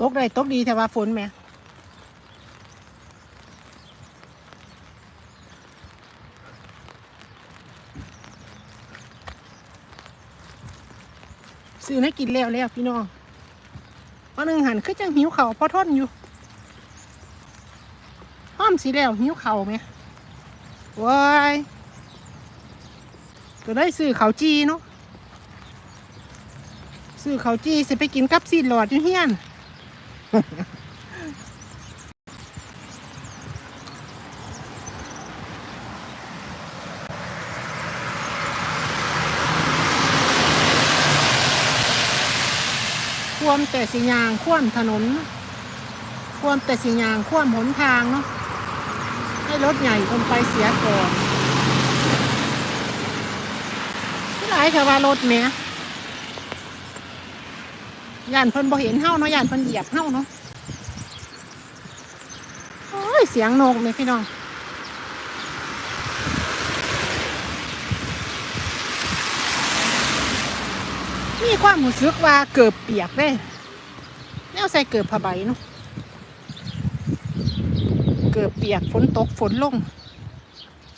ตกได้ตกดีแต่ว่าฝนแหมซื้อให้กินแล้วแล้วพี่น้องวันหนึ่งหันคือจังหิวเข่าพอทนอยู่ห้อมสีแล้วหิวเข่าไหมว้ายก็ได้ซื้อเขาวจีเนาะซื้อเขาวจีสิไปกินกับซีนหลอดอยู่เฮียน วมแต่สิยางควมถนนควมแต่สิยางควมหนทางเนาะให้รถใหญ่คนไปเสียก่อนที่หลายค่ะว่ารถแหม่ย่านเพิ่นบ่เห็นเฮาเนาะย่านเพิ่นเหยียบเฮาเนาะโอ้ยเสียงนกเลยพี่น้อง ความรู้สึกว่าเกือบเปียกเลยแนวใส่เกือบผ้าใบเนาะเกือบเปียกฝนตกฝนลง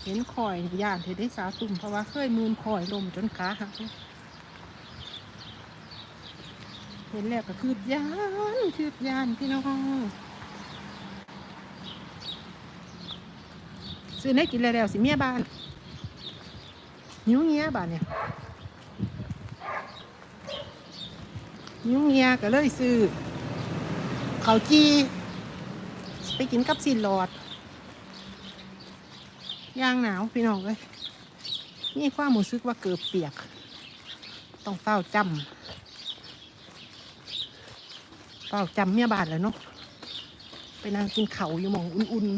เห็นคอยย่านเห็นได้สาวตุ่มเพราะว่าเคยมืนคอยลมจนขาหักเห็นแล้วก็คืดยานคืดยานพี่น้องซื้อให้กินแล้วๆสิเมียบ้านหิวเงี้ยบ้านเนี่ย ยุ่งเงียก็เลยซื้อเขาวจีไปกินกับสินหลอดย่างหนาวพี่น้องเลยนี่ความหมูซึกว่าเกือบเปียก ต้องเฝ้าจำเฝ้าจำเมียบาทแล้วเนาะไปนั่งกินเขาอยู่มองอุ่นๆ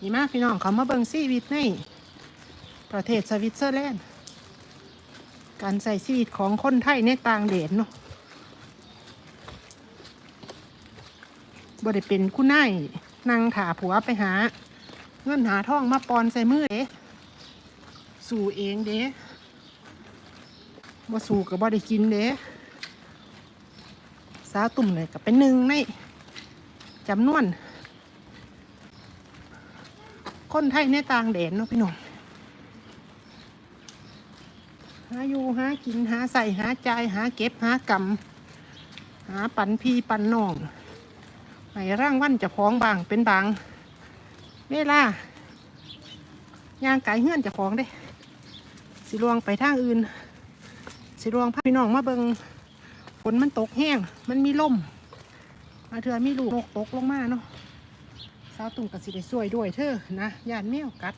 นี่มากพี่น้องเขามาเบิ่งซีวิตใน ประเทศสวิตเซอร์แลนด์ การใส่ชีวิตของคนไทยในต่างแดนเนาะบ่ได้เป็นคุณนายนางถาผัวไปหา เงินหาทองมาปอนใส่มือเด้สู่เองเด้บ่สู่กับบ่ได้กินเด้สาตุ่มเลยกับเป็นหนึ่งในจำนวน คนไทยในต่างแดนเนาะพี่น้อง หา อยู่หากินหาใส่หาใจหาเก็บหากำหาปันพี่ปันน้องในร่างวันจะพ้องบางเป็นบางเวลาย่างไก่เฮือนจะพ้องเด้ สิลวงไปทางอื่น สิลวงพี่น้องมาเบิงฝนมันตกแห้ง มันมีลมมาเถื่อมีลูกนกตกลงมาเนาะสาวตุ่มกับสิได้สวยด้วยเธอนะย่านแมวกัด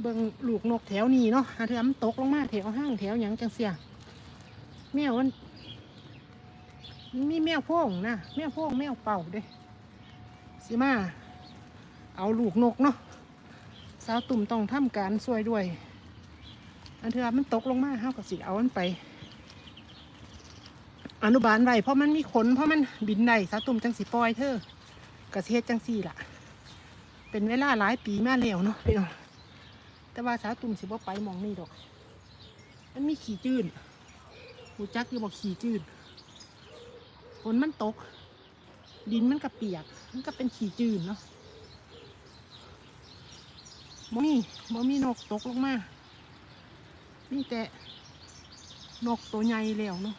เบิ่งลูกนกแถวนี้เนาะหาเถื่อมันตกลงมาแถวห้างแถวหยังจังเสียแมวมันมีแมวโพ่งนะแมวโพ่งแมวเป่าเด้สิมา เอาลูกนกเนาะสาวตุ่มต้องทำการช่วยด้วย อันเถื่อมันตกลงมาเฮากับสิเอามันไป อนุบาลไว้เพราะมันมีขนเพราะมันบินได้สาวตุ่มจังสิปล่อยเธอกระเทศจังสี่ล่ะ เป็นเวลาหลายปีมาแล้วเนาะพี่น้อง แต่ว่าสาวตุ่มสิบ่ไปมองนี่ดอก มันมีขี่จืดหูจักอยู่บอกขี่จืดฝนมันตก ดินมันก็เปียก มันก็เป็นขี่จืดเนาะบ่มีบ่มีนกตกลงมานี่แต่นกตัวใหญ่แล้วเนาะ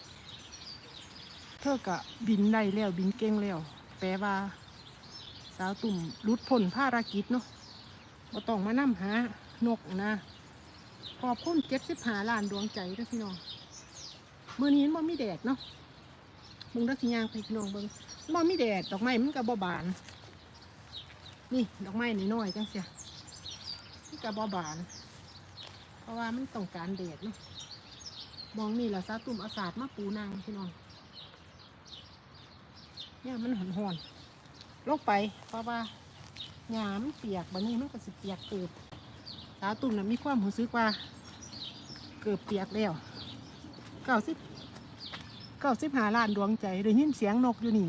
เธอกะบินได้แล้วบินเก่งแล้วแปลว่า สาวตุ่มรุดพ้นภารกิจเนาะบ่ต้องมานํหา นกนะ ขอบคุณเจ็บสิบหาล้านดวงใจเด้อพี่น้องเมื่อนี้มันมีแดดเนาะเบิ่งดักสิยางไปพี่น้องเบิ่งมันมีแดดดอกไม้มันก็บ่บาน นี่ดอกไม้น,น้อยจังเสียมันก็บ่บาน เพราะว่ามันต้องการแดดเนาะมองนี่แหละซาตุ่มอาสาดมาปูนางพี่น้องเนี่ยมันหอนหอนลงไปเพราะว่าหยามเปียกบันนี้มันก็สิเปียกเกิด สาวตุ่มน่ะมีความรู้สึกว่าเกือบเปียกแล้วเก้าสิบเก้าสิบหาล้านดวงใจได้ยินเสียงนกอยู่นี่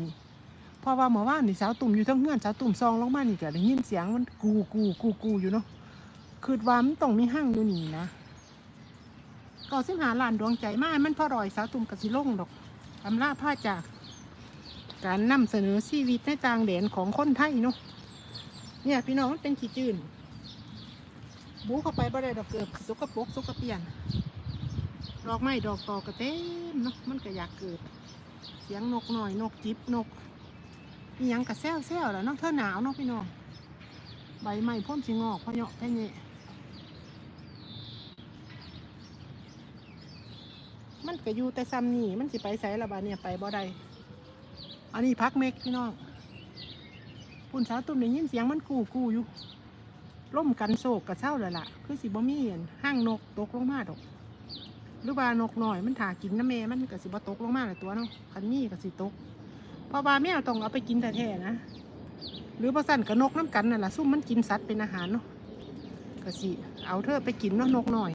เพราะว่าหมอว่านนี่สาวตุ่มอยู่ทั้งเงื่อนสาวตุ่มซองลงมานี่ก็ได้ยินเสียงมันกูกูกูกูอยู่เนาะคือว่ามันต้องมีห้างอยู่นี่นะเก็สิบหาล้านดวงใจมามันพอรอยสาวตุ่มกสิล่งดอกอำลาผ้าจาก การนำเสนอชีวิตในต่างแดนของคนไทยเนาะเนี่ยพี่น้องมันเป็นขี้จืน บูเข้าไปบ่ได้ดอกเกิดสกปรกสกเปียนดอกไม้ดอกตอกระเต็มเนาะมันก็อยากเกิด เสียงนกหน่อยนกจิบนกอีหยังกระแซวแซวแล้วเนาะเธอหนาวเนาะพี่น้องใบไม้พ่นสิงอกพะเนาะแค่นี้มันก็อยู่แต่ซ้ำนี่มันสิไปไสละบาดเนี่ยไปบ่ได้อันนี้พักเม็กพี่น้องปุ่นสาวตุ่มได้ยินเสียงมันกูกูอยู่ ล่มกันโศกกระเช้าเลยล่ะ คือสิบ่มีอั่นห้างนกตกลงมาดอก หรือว่านกหน่อยมันถากินน้ำแม่มันก็สิบ่ตกลงมาเลายตัวเนาะคันนี้ก็สิตกเพราะว่าแมวต้องเอาไปกินแต่แท้ๆนะ หรือบ่สั่นกับนกน้ำกันนั่นแหละซุ่มมันกินสัตว์เป็นอาหารเนาะก็สิเอาเธอไปกินเนาะนกหน่อย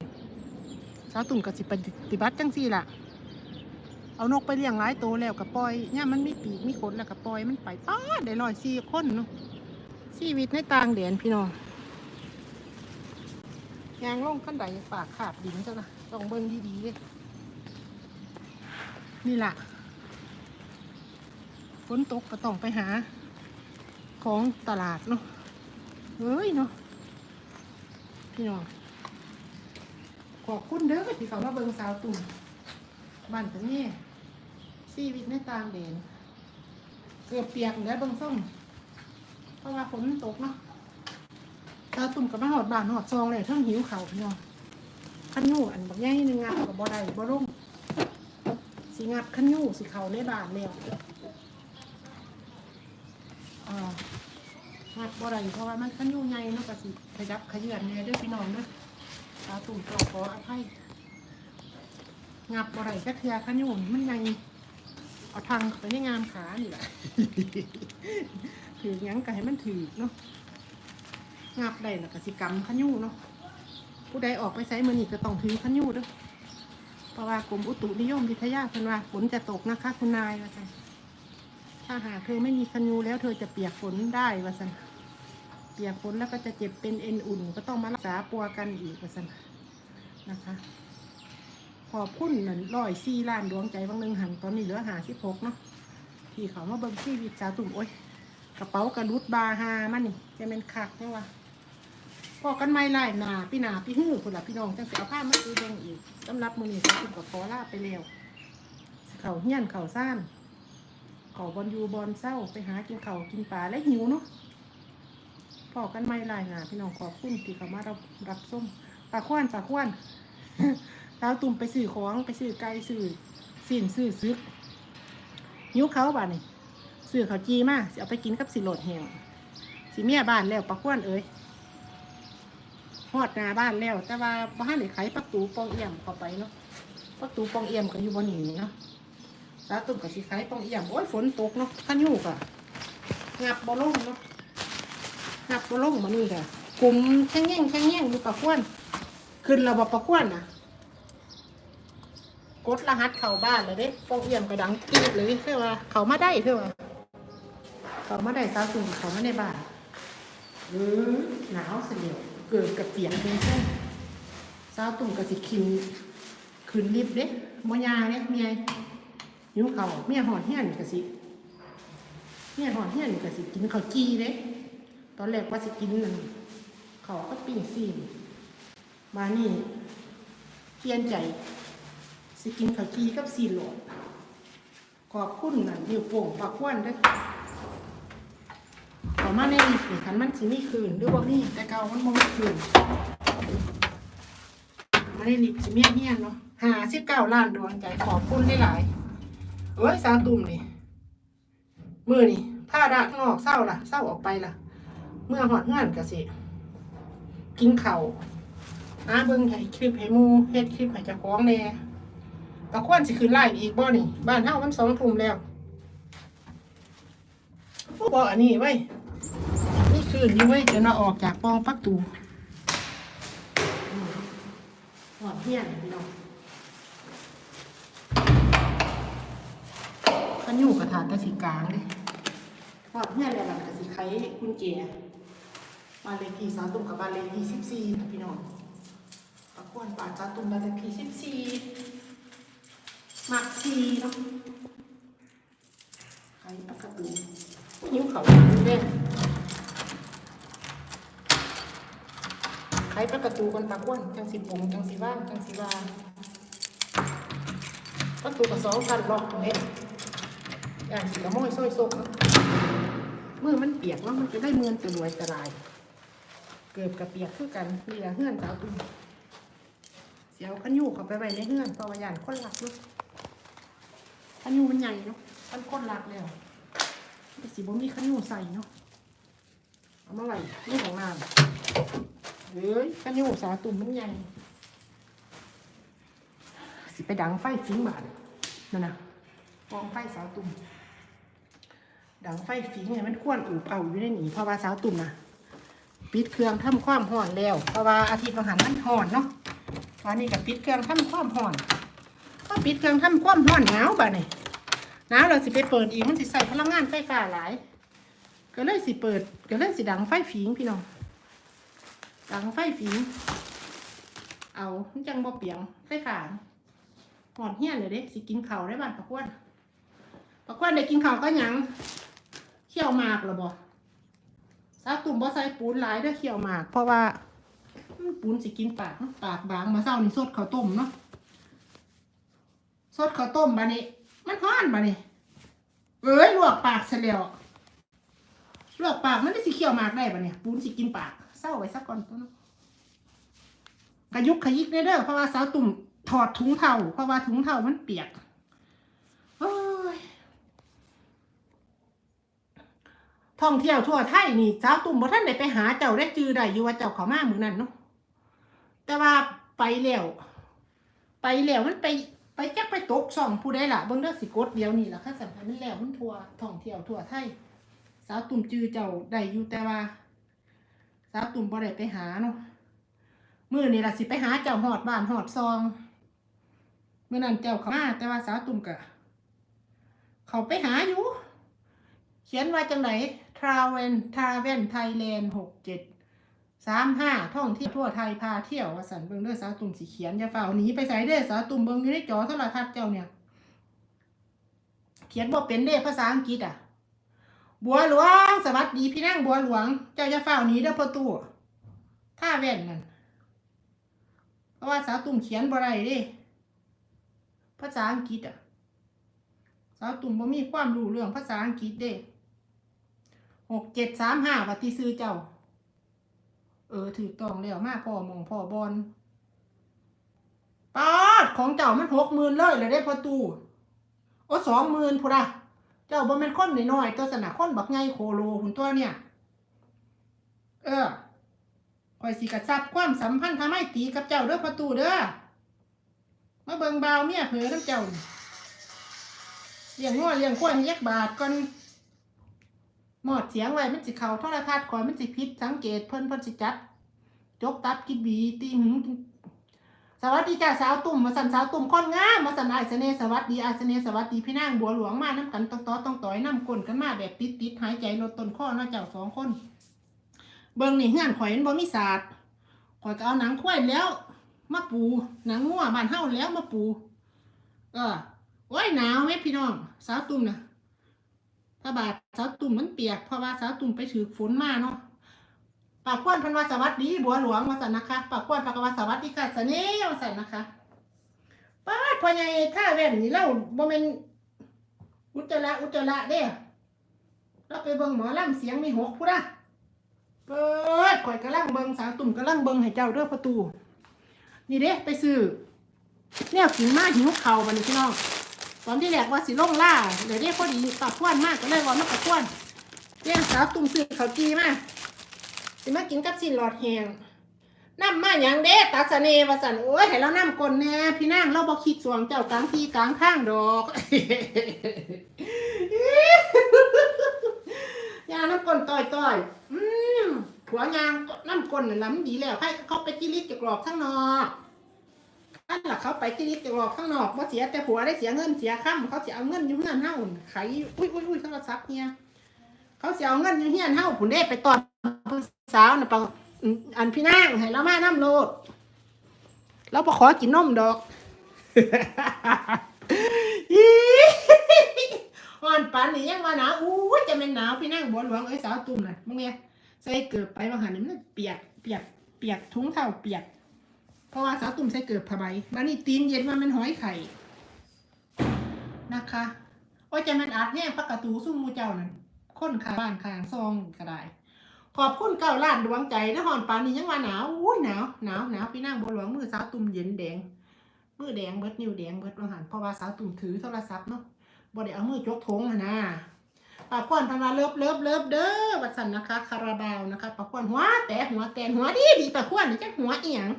สาวตุ่มก็สิปฏิบัติจังซี่ล่ะ เอานกไปเลี้ยงหลายโตวแล้วก็ปล่อยเนี่ยมันมีปีกมีขนแล้วก็ปล่อยมันไปป้าได้ร้อยสี่คนเนาะชีวิตในต่างแดนพี่น้อง ยางล่องขั้นใดปากขาบดินจ้ะนะต้องเบิ่งดีๆ นี่ล่ะฝนตกก็ต้องไปหา ของตลาดเนาะเฮ้ยเนาะพี่น้องขอบคุณเด้อที่เขามาเบิ่งสาวตุ่มบ้านตรงนี้ชีวิตในตางแดนเกือบเปียกแล้วเบิ่งส้มเพราะว่าฝนตกเนาะ สาวตุ่มกับมาหอดบานหอดซองเลยเท่งหิวเขาพี่น้องขันยูอันบักใหญ่หนึงงับกับบ่ไดบ่ร่มสิงับขันยูสิเขาในบานแล้วอ่าหักบ่ไดเพราะว่ามันขันยู่ใหญ่เนาะก็สิขยับขยื่นแน่ด้อพี่น้องเด้อตาตุ่มต้อขออภัยงับบ่ได้จักเทื่อขันยู่มันใหญ่เอาทางไปในงามขานี่แหละถือยังก็ให้มันถือเนาะ งับได้แล้วก็สิกำขันยู่เนาะผู้ใดออกไปไสมื้อนี้ก็ต้องถือขันยู่ด้อเพราะว่ากรมอุตุนิยมวิทยาเพิ่นว่าฝนจะตกนะคะ คุณนายว่าซั่นถ้าหากเธอไม่มีคันยูแล้วเธอจะเปียกฝนได้วะสันเปียกฝนแล้วก็จะเจ็บเป็นเอ็นอุ่น ก็ต้องมารักษาปัวกันอีกวะสันนะคะ ขอบคุณนั่นร้อยสี่ล้านดวงใจบางหนึ่งหันตอนนี้เหลือหาสิบหกเนาะที่เขามาเบิ่งชีวิตสาวตุ่มโอ้ยกระเป๋ากระดุดบาฮามันนี่จะเป็นคักเนี่ยวะ พอกันไม่ไล่หนาพี่หนาพี่ฮื้อคนละพี่น้องจังเสียผ้ามาซื้อเบงอีกสำหรับมือนี้สาวตุ่กับขอลาไปแล้วเขาเฮี้ยนเขาซ่านเขาบอลยูบอลเศร้าไปหากินเขากินปลาและหิวเนาะพอกันไม่ลายงาพี่น้องขอบคุณที่เขามารับรับส้มปลาขวานปลาขวานดาวตุ่มไปซื้อของไปซื้อไก่ซื้อสินซื้อซึกหิวเขาบ้านนี่ซื้อเขาจีมาสิเอาไปกินกับสิโหลดแหงสิเมียบ้านแล้วปลาขวานเอ้ย ฮอดหนาบ้านแล้ว แต่ว่าบ้านนี่ไขประตูปองเอี่ยมเข้าไปเนาะประตูปองเอี่ยมก็อยู่บนนี้เนาะสาตุ่มกับสีไขปองเอี่ยมโอ้ยฝนตกเนาะขันยูกอะงับบอลงเนาะงับบอลงมานี่ค่ะกลุ่มแข้งแง่งแข้งแง่งอยู่ปะควนขึ้นระบบปะควนนะกดรหัสเข้าบ้านเลยเด้ปองเอี่ยมกระดังกีดเลยเพื่อว่าเขามาได้เพื่อว่าเขามาได้สาตุ่มเขามาในบ้านเออหนาวเสียว เกิดกับเปียกเป็นเส้นสาวตุ่มกับสิคินขึ้นลิฟต์เด้มอยาเนี่ยเมียหิวเขาวเมียหอดเฮียนกะสิเมียหอดเฮียนกะสิกินข้าวจีเด้ตอนแรกว่าสิกินนั่นเขาก็ปิ้งซีนมานี่เปลี่ยนใจ สิกินข้าวจีกับซีนหลอดขอบคุณนั่นนิ้วโป่งปากควันเด้ ขอมาในนี่สิคันมันสิมีคืนหรือว่านี่แต่เก่ามันบ่มีคืนมาในนี่สิเมียเฮียนเนาะหาสิบเก้าล้านดวงใจขอบคุณหลายเอ้ยสาตุ่มนี่มือนี่ผ้าดะข้างนอกเศร้าล่ะเศร้าออกไปล่ะ เมื่อหอดเงื่อนกะสิกินเข่าอาเบิ้งให้คลิปให้มูเฮ็ดคลิปให้เจ้าของแน่ตะควนสิคืนไล่อีกบ่นี่ บ้านเฮามันสองทุ่มแล้วโอ้บ่อันนี้ไว้ คืนอยู่ไว้ยเดี๋ยวเราออกจากปองปักตูอืมหอดเฮียนพี่น้องขันอยู่กระถานกระสีกลางเลยพอดเนี่ยอะไรล่ะกระสีไขกุญแจบ้านเลขที่สามตุ่มกับบ้านเลขที่สิบสี่นะพี่น้องตะคควรป่านจาตุมบาเลพีสิบสี่หมักซีเนาะไข่ปลากระตูนิ้วเขาเด้ ไข่ปลากระตูกันปลากวนจังสิบงจังสิว่างจังสิวางประตูกับสองกันล็อกตรงนี้อย่างสิกระโมยซ้อยซกเนาะมือมันเปียกเนาะมันจะได้เมือนตัวรวยตราย เกือบกับเปียกคือกันนี่ละเฮือนสาวตุ้มเสียวขันยูเข้าไปไว้ในเฮือนเพราะว่าย่านคนหลักเนาะขันยูมันใหญ่เนาะมันคนหลักแล้วแต่สิบ่มีขันยูใส่เนาะเอามาไว้นี่ของน้ำ เฮ้ยขันยูสาวตุ้มมันใหญ่สิไปดังไฟฟิงบาดนั่นนะกองไฟสาวตุ้มดังไฟฟิงเนี่ยมันควรอูบเอาอยู่ในนี้เพราะว่าสาวตุ้มนะปิดเครื่องทำความห่อนแล้ว เพราะว่าอาทิตย์ประหารมันห่อนเนาะวันนี้ก็ปิดเครื่องทำความห่อนก็ปิดเครื่องทำความห่อนหนาวบ่เนี่ยหนาวเราสิไปเปิดอีกมันสิใส่พลังงานไฟฟ้าหลาย ก็เลยสิเปิดก็เลยสิดังไฟฝิงพี่น้อง ดังไฟฝิงเอาจังบ่เปียงไฟฟ้าหอนเฮี้ยนเลยเด้สิกินข้าวได้บ้านปะกวนปะกวนได้กินข้าวก็ยังเคี่ยวมากหรอบ่สาตุ่มบ่ใส่ปูนหลายเด้อเขียวมาก เพราะว่าปูนสิกินปากปากบางมาเศร้านี่สดข้าวต้มเนาะสดข้าวต้มบานี้มันฮ้อนบานี้เอ้ยลวกปากเสียแล้วลวกปากมันได้สิเขียวมากได้บาเนี่ยปูนสิกินปาก เศร้าไว้สักก่อนตัวเนาะกระยุกขยิกเด้อเด้อเพราะว่าสาวตุ่มถอดถุงเท้าเพราะว่าถุงเท้ามันเปียกโอ้ยท่องเที่ยวทั่วไทยนี่สาวตุ่มบ่ท่านได้ไปหาเจ้าได้จือได้อยู่ว่าเจ้าเขามาหมือนั้นเนาะแต่ว่าไปแล้วไปแล้วมันไปไปจักไปตกช่องผู้ใดล่ะเบิ่งเด้อสิกดเดียวนี่ล่ะค่ะสำคัญมันแล้วมันทั่วท่องเที่ยวทั่วไทยสาวตุ่มจือเจ้าได้อยู่แต่ว่า สาวตุ่มบ่ได้ไปหาเนาะมือนี่ล่ะสิไปหาเจ้าหอดบ้านหอดซองเมื้อนั้นเจ้าเขามาแต่ว่าสาวตุ่มก็เขาไปหาอยู่ เขียนว่าจังไหนทราเวนทราเวนไทยแลนด์หกเจ็ดสามห้าท่องเที่ยวทั่วไทยพาเที่ยววสันเบิงเด้อสาวตุ่มสีเขียนอย่าเฝ้าหนีไปใส่เด้อสาวตุ่มเบิงอยู่ในจอโทรทัศน์เจ้าเนี่ย เขียนบ่เป็นเด้ภาษาอังกฤษอะ บัวหลวง สวัสดีพี่นั่งบัวหลวง เจ้าอย่าเฝ้าหนีเด้อพ่อตู่ท่าแว่นนั่นเพราะว่าสาวตุ่มเขียนบ่ได้เด้ภาษาอังกฤษอะสาวตุ่มบ่มีความรู้เรื่องภาษาอังกฤษเด้หกเจ็ดสามห้าวัติซื้อเจ้า เออถือต้องแล้วมาพ่อมองพ่อบอลปาดของเจ้ามันหกหมื่นเลยเลยได้พอตู้โอ้สองหมื่นพุระเจ้าบ่แม่นคนน้อยๆตัวสนะคนบักไงโคโลหุ่นตัวเนี่ย เออคอยสิกระซับความสัมพันธ์ทำให้ตีกับเจ้าเด้อพอตู้เด้อมาเบิ่งเบาเมียเผลอน้ำเจ้าเลี้ยงงัวเลี้ยงควายให้ยักบาทก่อนหมอดเสียงไว้มันสิเขาโทรทัศน์ก่อนมันสิพิษสังเกตเพิ่นเพิ่นสิจับจกตับกินบีตีหืม สวัสดีจ้าสาวตุ่มมาสันสาวตุ่มคนงามมาสันไอาเสน่สวัสดีไอาเสน่สวัสดีพี่นางบัวหลวงมาน้ำกันต้องต่อต้องต่อยน้ำกลนกันมาแบบติดติดหายใจลดต้นข้อนาะเจ้าสองคน เบิ่งนี่เฮือนข่อยนบ่มีศาสตร์ข่อยก็เอาหนังควายแล้ว มาปูหนังงัวบ้านเฮาแล้วมาปูเออโอ้ยหนาวไหมพี่น้อง สาวตุ่มนะถ้าบาดสาวตุ่มมันเปียกเพราะว่าสาวตุ่มไปถือฝนมาเนาะ ปากควนพันวาสวัสดีบัวหลวงมาสันนะคะปากควนปากวาสวัสดีค่ะสเน่มาสันนะคะป้าพ่อใหญ่ท่าแว่นนี่เล่าบ่แม่นอุจจาระอุจจาระเด้เราไปเบิ่งหมอลำเสียงมีหกพูดอะเปิดข่อยกำลังเบิ่งสาวตุ่มกำลังเบิ่งให้เจ้าเด้อประตู นี่เด้ไปซื้อเนี่ยกินมากหิวเข่าบัดนพี่น้องตอนที่แรกว่าสิลงล่าเดี๋ยวนี้พอดีปากควนมากก็เลยว่ามันปากควนเลี้ยสาวตุ่มซื้อเขาจีมาก สิมากินกับสินหลอดแหงน้ำมาอย่างเด้ตาสเนวาสันโอ้ยให้เราน้ำกลนแน่พี่นางเราบอกคิดสวงเจ้ากลางทีกลางข้างดอกยาน้ำกลนต่อยต่อยๆอืมผัวยางน้ำกลนน่ะล้ำดีแล้วให้เขาไปจิริตจะกรอบข้างนอกนั่นแหละเขาไปจิริตจะกรอบข้างนอกว่าเสียแต่ผัวได้เสียเงินเสียค่ำเขาจะเอาเงินอยู่เฮือนเฮาอุ่นไขอุ้ยอุ้ยอุ้ยโทรศัพท์เนี่ยเขาจะเอาเงินอยู่เฮือนเฮาผุนได้ไปตอน สาวน่ะปะอันพี่นางให้เรามาน้ำโลดเราไปขอกินนมดอกอีอ่อนปานนี่ยังว่าหนาวอู้จะเป็นหนาวพี่นั่งบัวหลวงเอ้ยสาวตุ่มน่ะมึงเนี่ยใส่เกือไปบางหันนี่มันเปียกเปียกเปียกถุงเท้าเปียกเพราะว่าสาวตุ่มใส่เกือผ้าใบแล้วนี่ตีนเย็นมาเป็นหอยไข่นะคะโอ้ยจะเป็นอาจแน่ปากกระตูซุ่มมูเจ้านั่นค้นข้างบ้านข้างซองก็ได้ ขอบคุณเก้าล้านดวงใจนะฮอนปานนี้ยังว่าหนาวอุ้ยหนาวหนาวหนาวพี่นั่งบัวหลวงมือสาวตุ่มเย็นแดงมือแดงเบิดนิ้วแดงเบิดบางหันเพราะว่าสาวตุ่มถือโทรศัพท์เนาะบ่ได้เอามือจกทงอะนะปากควันพันว่าเลิฟเลิฟเลิฟเด้อวัดสันนะคะคาราบาวนะคะปากควันหัวแต่หัวแตนหัวดีดีปากควันนี่จักหัวเอียง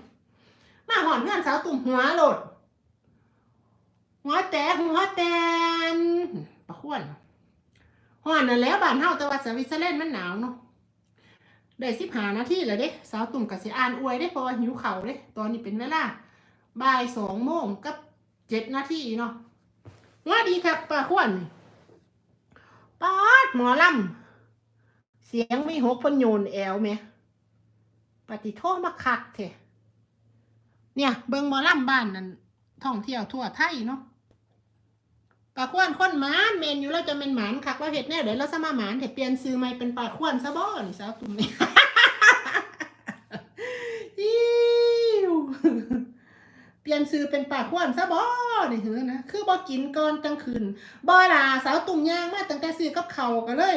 มาหอนเพื่อนสาวตุ่มหัวหลด หัวแต่หัวแตนปากควันหอนนั่นแล้วบ้านเฮาแต่ว่าสวิตเซอร์แลนด์มันหนาวเนาะ ได้สิบหานาทีแล้วเด้สาวตุ่มกับสิอ่านอวยเด้เพราะว่าหิวเข่าเด้ตอนนี้เป็นเวลาบ่ายสองโมงกับเจ็ดนาทีเนาะว่าดีครับป้าขวัญป้าดหมอลำเสียงไม่หกพนโยนแอวไหมปฏิโทษมาคักเถอะเนี่ย เบิงหมอลำบ้านนั่นท่องเที่ยวทั่วไทยเนาะ ปลาขวนคนหมานเมนอยู่แล้วจะเป็นหมานคักว่าเห็ดแน่เดี๋ยวเราสมาหมานเถอะเปลี่ยนซื้อไม่เป็นปลาขวนซะบ่นี่สาวตุ่มนี่อิ๊วเปลี่ยนซื้อเป็นปลาขวนซะบ่นี่เหือนะคือบ่กินก่อนกลางคืนบ่ล่ะสาวตุ่มย่างมาตั้งแต่ซื้อกับเขาก็เลย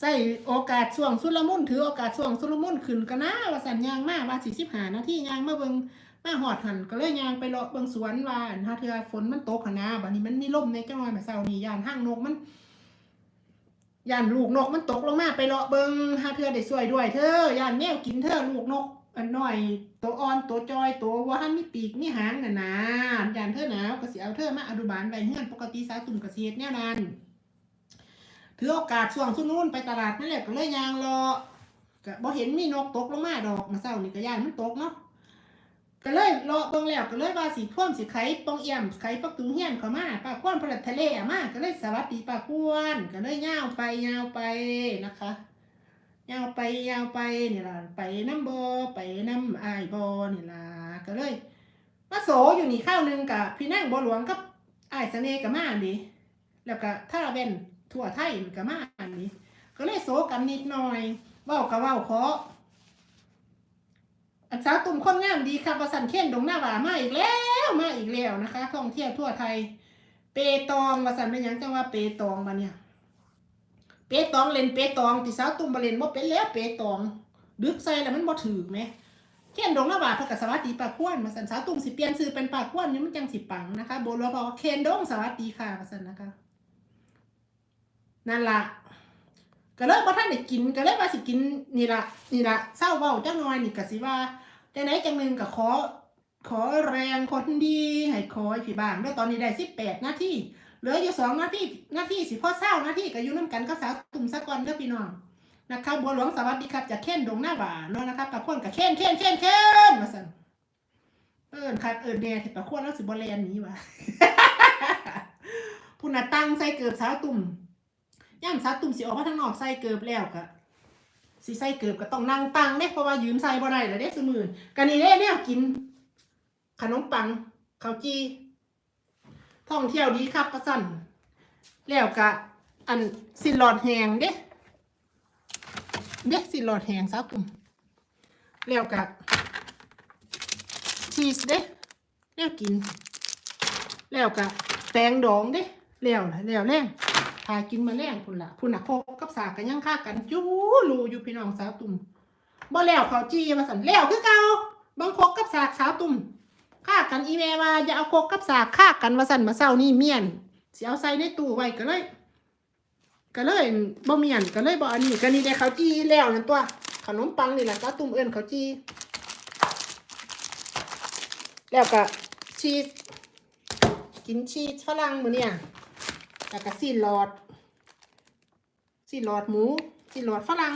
ใส่โอกาสช่วงสุลมุนถือโอกาสช่วงสุลมุนขึ้นก็นะว่าสันย่างมาว่า45นาทีย่างมาเบิ่ง มาหอดหันก็เลยยางไปเลาะเบิ่งสวนว่าอันหาเทื่อฝนมันตกหนนะบัดนี้มันมีลมในจังหวะมาเช้านี้ย่านห้างนกมันยานลูกนกมันตกลงมาไปเลาะเบิ่งหาเทื่อได้สวยด้วยเธอยานแมวกินเธอลูกนกอันน้อยตัวอ่อนตัวจอยตัวว่าหันมีปีกมีหางน่ะนะยานเธอหนาวก็สิเอาเธอมาอนุบาลไปเฮือนปกติสาวตุ่มกระเสียดแนวนั้นถือโอกาสช่วงสุนู้นไปตลาดนั่นแหละก็เลยยางรอก็บ่เห็นมีนกตกลงมาดอกมาเศร้านี่ก็ย่านมันตกเนาะ ก็เลยรอเบิ่งแล้วก็เลยว่าสิพ่วมสิไขปองเอี่ยมไขปักตุงเฮียนเข้ามาป้าควนพลัดทะเลอะมาก็เลยสวัสดีป้าควนก็เลยยาวไปยาวไปนะคะยาวไปยาวไปนี่ล่ะไปน้ำบอไปน้ำอายบอนี่ล่ะก็เลยมาโสอยู่นี่ข้าวหนึงกับพี่นั่งบอหลวงกับอายเสน่ห์กับมาอันนี้แล้วก็ถ้าเรเป็นทั่วไทยกับมาอันนี้ ก็เลยโสกันนิดหน่อยเว้ากับเว้าขอ อันสาวตุ่มคนงามดีครับประสันเข่นดงหน้าหวามาอีกแล้วมาอีกแล้วนะคะ ท่องเที่ยวทั่วไทย เปตองประสันเป็นยังจังว่าเปตองมาเนี่ยเปตองเล่นเปตองที่สาวตุ้มบาเล่นบ่เป็นแล้วเปตอง ดึกใส่แล้วมันบ่ถือไหมเขียนดงละบาทเพิ่นก็สวัสดีปากควนมาสันสาวตุ้มสิเปลี่ยนชื่อเป็นปากควนนี่มันจังสิปังนะคะโบราณบอกว่าเคนดงสวัสดีค่ะมาสั่นนะคะนั่นล่ะ ก็เลยบ่ทันได้กินก็เลยว่าสิกินนี่ละนี่ละเศร้าเว้าจังหน่อยนี่ก็สิว่าจังไหนจังหนึงก็ขอ ขอแรงคนดีให้คอยพี่บ้างแล้วตอนนี้ได้18นาทีเหลืออยู่สองนาทีนาทีสิพ่อเศร้านาทีก็อยู่น้ำกันก็สาวตุ่มสะกอนเด้อพี่น้องนะครับบัวหลวงสวัสดีครับจากเค้นดงหน้าบ่าเนาะนะครับตะควนกับเค้นเค้นเค้นเค้นมาสั่นเอิญครับเอิญแน่ที่ตะควนแล้วสิบอลแลนนี้วะพุ่นน่ะตั้งใส่เกือบสาวตุ่ม ย่ำสาวตุ่มสิออกมาทางนอกใส่เกือบแล้วก็สิใส่เกือบก็ต้องนั่งตังเด้เพราะว่ายืมใส่บ่ได้แล้วเด้สมือกันนี่เด้เนี่ยกิน ขนมปังข้าวจีท่องเที่ยวดีครับกระสั่นแล้วกะอันสิหลอดแหงเด้เด้สิหลอดแหงซับปุ่มแล้วกะชีสเด้แล้วกิน แล้วกะแตงดองเด้แล้วแล้วแรงทากินมาแรงพุ่นละพุ่นนะโคกกับสากันยังค่ากันจู้รูอยู่พี่น้องสาวตุ่มบ่แล้วเขาจี้มาสั่นแล้วคือเก่าบางโคกกับสากสาวตุ่มฆ่ากันอีเมว่าอย่าเอาโคกกับสากฆ่ากันมาสั่นมาเศร้านี่เมียนเสิเอาใส่ในตู้ไว้ก็เลย ก็เลยบ่เมียนก็เลยบ่อันนี้ก็นี่ได้ข้าวจีแล้วนั่นตัวขนมปังนี่แหละก็ตุ่มเอิ้นข้าวจีแล้วก็ชีสกินชีสฝรั่งมือเนี่ย แล้วก็ซีนหลอดซีนหลอดหมูซีนหลอดฝรั่ง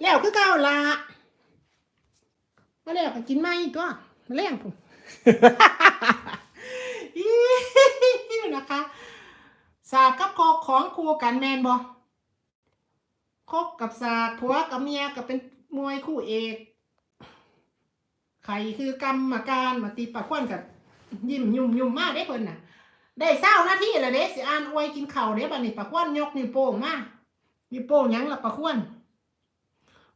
แล้วคือเก่าละมาแล้วก็กินไม่ตัวมาแรงผมนะคะสากกับคอกของคู่กันแมนบอคบกับสากผัวกับเมียก็เป็นมวยคู่เอกไข่คือกรรมการมาตีปากควนกับยิ้มยุ่มยุ่มมากได้เพิ่นน่ะ ได้เศร้าหน้าที่แล้วเด้สิอ่านอวยกินข้าเด้บัดนี้ปาควนยกนิ้วโป้งมานิ้วโป้งยังละปาควน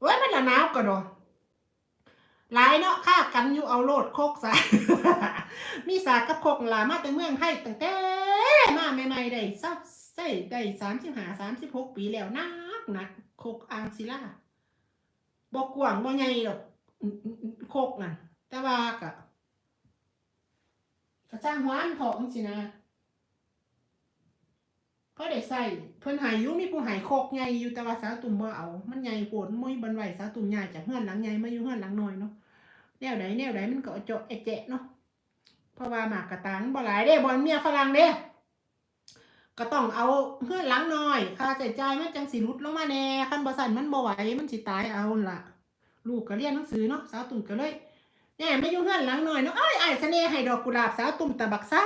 เว้ยมันละหนาวกระดอหลายเนาะค่ากันอยู่เอาโลดโคกซะมีสากกับโคกลามาแต่เมืองไทยตั้งแต่มาใหม่ๆได้ซับใส่ได้สามสิบห้าสามสิบหกปีแล้วนักหนักโคกอ่างศิลาบอกกว้างบ่ใหญ่ดอกอืมอืมอืมโคกนั่นแต่ว่ากะกระจ้างหวานเถอะจังสินะ พราะได้ใส่เพิ่นหายยู่มีผู้หายโคกใหญ่อยู่แต่ว่าสาวตุ่มบ่เอา มันใหญ่โพดมุ้ยบันไหวสาวตุ่มใหญ่จากเฮือนหลังใหญ่มาอยู่เฮือนหลังน้อยเนาะแนวใดแนวใดมันก็เจาะไอ้เจะเนาะเพราะว่าหมากกระตังบ่หลายเด้บ่เมียฝรั่งเด้ก็ต้องเอาเพื่อนหลังน่อยค่าใช้จ่ายมันจังสิรุดลงมาแน่คันบ่สั่นมันบ่ไหวมันสิตายเอาล่ะ ลูกก็เรียนหนังสือเนาะสาวตุ่มก็เลยแน่ไม่อยู่เพื่อนหลังน่อยเนาะเอ้ยไอ้ายเสน่ห์ให้ดอกกุหลาบสาวตุ่มตะบักสา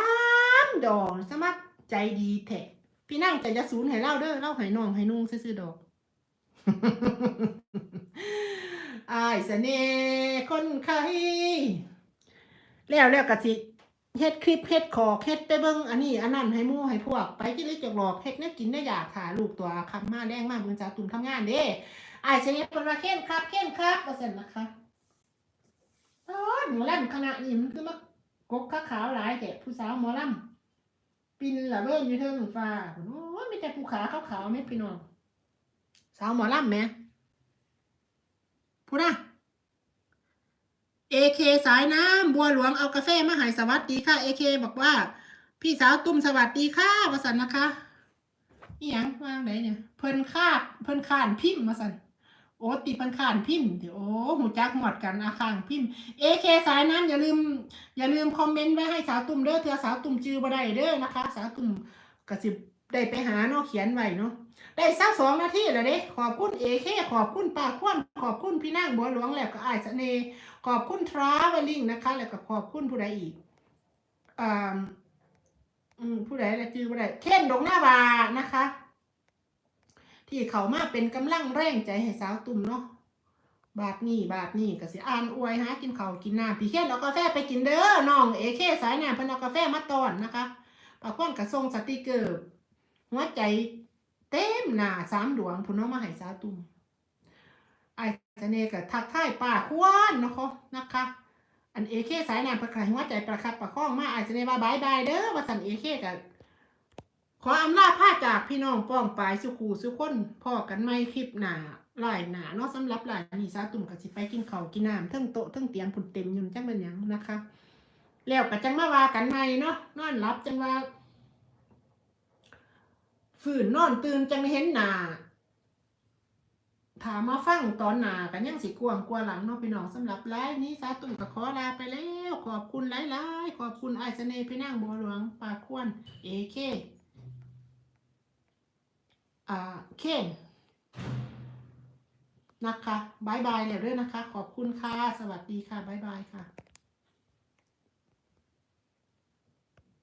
มดอกสมัครใจดีแท้ พี่นั่งใจจะศูนย์ให้เล่าเด้อเล่าให้น้องให้นุ่งซื่อๆดอกไอ้ายเสน่ห์คนไข้แล้วแล้วก็สิเฮ็ดคลิปเฮ็ดขอเฮ็ดไปเบิ่งอันนี้อันนั้นให้มู่ให้พวก ไปที่ลิจกหลอกเฮ็ดแนวกินได้อยากหาลูกตัวคำมาแรงมากเมือนจาตุ่มทำงานเด้อายเสียเพิ่นว่าเข้มครับเข้มครับว่าซั่นนะคะอ๋อหมอลำคณะนี้มันคือมากกขาวหลายแต่ผู้สาวหมอลำ ปินละเบิ่งอยู่เทิงฟ้าโอ้ยมีแต่ภูเขาขาวๆแม่พี่น้องสาวหมอลำแหม่พูดนะเอเคสายน้ำบัวหลวงเอากาแฟมาหายสวัสดีค่ะเอเคบอกว่า พี่สาวตุ้มสวัสดีค่ะวสันนะคะนี่ยังว่างไหนเนี่ย เพิ่นคาดเพิ่นขานพิมพ์มาสัน อ้ตีเพิ่นขานพิมพ์เดี๋ยวโอ้หูจักหมดกันอาคางพิมพ์เอเคสายน้ำอย่าลืม อย่าลืมคอมเมนต์ไว้ให้สาวตุ้มเด้อเธอสาวตุ้มจื้อบ่ได้เด้อนะคะ สาวตุ้มกระสิบได้ไปหาเนาะเขียนไว้เนาะได้สักสองนาทีแล้วเด้ขอบคุณเอเคขอบคุณป้าควนขอบคุณพี่นางบัวหลวงแล้วก็อ้ายเน่ขอบคุณทราเวลิงนะคะ แล้วก็ขอบคุณผู้ใดอีกอ่าผู้ใดละจือผู้ใดเข่นดงหน้าบานะคะ ที่เขามาเป็นกำลังแรงใจให้สาวตุ่มเนาะบาทนี่บาทนี่ก็สิอ่านอวยหากินเขาวกินน้ำพี่เข่เอากาแฟไปกินเด้อน้องเอเคสายน้ำเพิ่นเอากาแฟมาตอนนะคะปากควนกระทรงสติกเกอร์หัวใจเต็มหน้าสามดวงพุ่นเอามาให้สาวตุ่มไอ้เสน่ห์กับทักทายป่าควานนะคะนะคะ อันเอเคสายน้ำประคายหัวใจประคับประคองมาไอ้เสน่ห์ว่าบายบายเด้อว่าสันเอเคกับ ขออำลาพาจากพี่น้องป้องปลายสุขูสุขคนพ่อกันไม่คลิปหนาหลายหนาเนาะสำหรับหลายนี่สาตุ่มกับสิไปกินเขากินน้ำเทั้งโต๊ะเทั้งเตียงผุนเต็มอยุ่นจังเป็นยังนะคะ แล้วก็จังมาว่ากันใหม่เนาะนอนรับจังว่า ฝืนนอนตื่นจังเห็นหนาถามมาฟังตอนหนากันยังสิกวางกลัวหลังเนาะพี่น้องสำหรับไลฟ์นี้สาตุ่มก็ขอลาไปแล้ว ขอบคุณหลายๆขอบคุณไอซ์เสน่ห์พี่นางบัวหลวงปากควนเอเค อ่าเคนนะคะบายบายแล้วด้วยนะคะ ขอบคุณค่ะ สวัสดีค่ะบายบายค่ะ